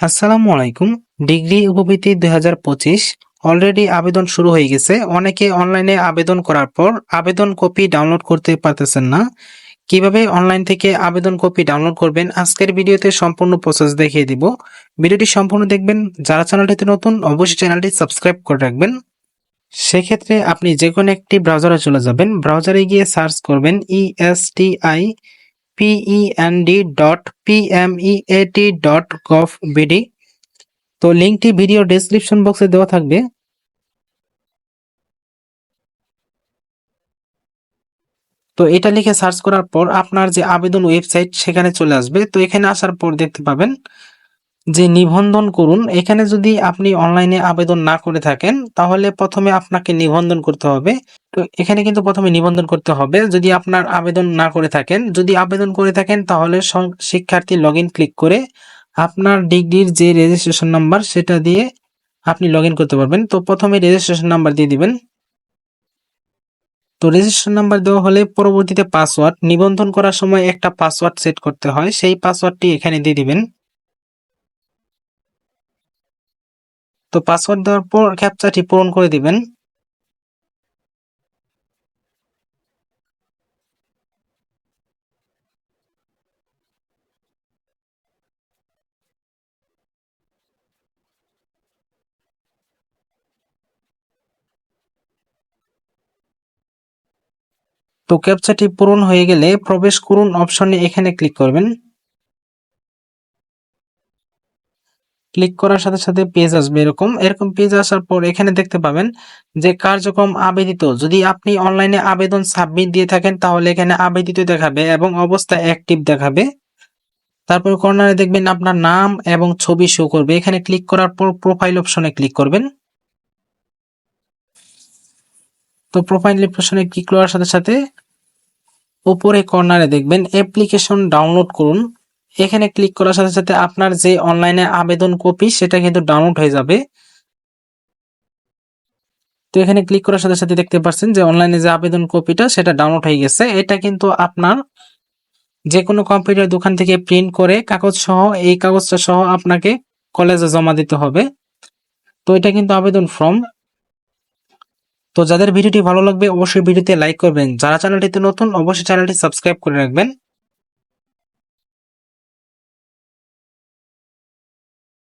আসসালামু আলাইকুম। ডিগ্রি উপবৃত্তি দুই হাজার পঁচিশ। অলরেডি আবেদন শুরু হয়ে গেছে। অনেকে অনলাইনে আবেদন করার পর আবেদন কপি ডাউনলোড করতে পারতেছেন না। কীভাবে অনলাইন থেকে আবেদন কপি ডাউনলোড করবেন, আজকের ভিডিওতে সম্পূর্ণ প্রসেস দেখিয়ে দিব। ভিডিওটি সম্পূর্ণ দেখবেন। যারা চ্যানেলটিতে নতুন, অবশ্যই চ্যানেলটি সাবস্ক্রাইব করে রাখবেন। সেক্ষেত্রে আপনি যে কোনো একটি ব্রাউজারে চলে যাবেন। ব্রাউজারে গিয়ে সার্চ করবেন E ESTI PEND dot PMEAT dot gov BD তো লিঙ্কটি ভিডিও ডেসক্রিপশন বক্সে দেওয়া থাকবে। তো এটা লিখে সার্চ করার পর আপনার যে আবেদন ওয়েবসাইট সেখানে চলে আসবে। তো এখানে আসার পর দেখতে পাবেন যে নিবন্ধন করুন, এখানে যদি আপনি অনলাইনে আবেদন না করে থাকেন, তাহলে প্রথমে আপনাকে নিবন্ধন করতে হবে। তো এখানে কিন্তু প্রথমে নিবন্ধন করতে হবে। যদি আপনার আবেদন না করে থাকেন, যদি আবেদন করে থাকেন, তাহলে শিক্ষার্থী লগ ক্লিক করে আপনার ডিগ্রির যে রেজিস্ট্রেশন নাম্বার সেটা দিয়ে আপনি লগ করতে পারবেন। তো প্রথমে রেজিস্ট্রেশন নাম্বার দিয়ে দিবেন। তো রেজিস্ট্রেশন নাম্বার দেওয়া হলে পরবর্তীতে পাসওয়ার্ড নিবন্ধন করার সময় একটা পাসওয়ার্ড সেট করতে হয়। সেই পাসওয়ার্ডটি এখানে দিয়ে দিবেন। তো পাসওয়ার্ড দেওয়ার পর ক্যাপচাটি পূরণ করে দিবেন। তো ক্যাপচাটি পূরণ হয়ে গেলে প্রবেশ করুন অপশনে এখানে ক্লিক করবেন। ক্লিক করার সাথে সাথে পেজ আসবে এরকম। এরকম পেজ আসার পর এখানে দেখতে পাবেন যে কার্যক্রম আবেদিত। যদি আপনি অনলাইনে আবেদন সাবমিট দিয়ে থাকেন, তাহলে এখানে আবেদিত দেখাবে এবং অবস্থা অ্যাক্টিভ দেখাবে। তারপর কর্নারে দেখবেন আপনার নাম এবং ছবি শো করবে। এখানে ক্লিক করার পর প্রোফাইল অপশনে ক্লিক করবেন। তো প্রোফাইল অপশনে ক্লিক করার সাথে সাথে উপরে কর্নারে দেখবেন অ্যাপ্লিকেশন ডাউনলোড করুন। এখানে ক্লিক করার সাথে সাথে আপনার যে অনলাইনে আবেদন কপি সেটা কিন্তু ডাউনলোড হয়ে যাবে। তো এখানে ক্লিক করার সাথে সাথে দেখতে পাচ্ছেন যে অনলাইনে যে আবেদন কপিটা সেটা ডাউনলোড হয়ে গেছে। এটা কিন্তু আপনার যে কোনো কম্পিউটার দোকান থেকে প্রিন্ট করে কাগজ সহ, এই কাগজটা সহ আপনাকে কলেজে জমা দিতে হবে। তো এটা কিন্তু আবেদন ফর্ম তো যাদের ভিডিওটি ভালো লাগবে অবশ্যই ভিডিওতে লাইক করবেন। যারা চ্যানেলটিতে নতুন, অবশ্যই চ্যানেলটি সাবস্ক্রাইব করে রাখবেন।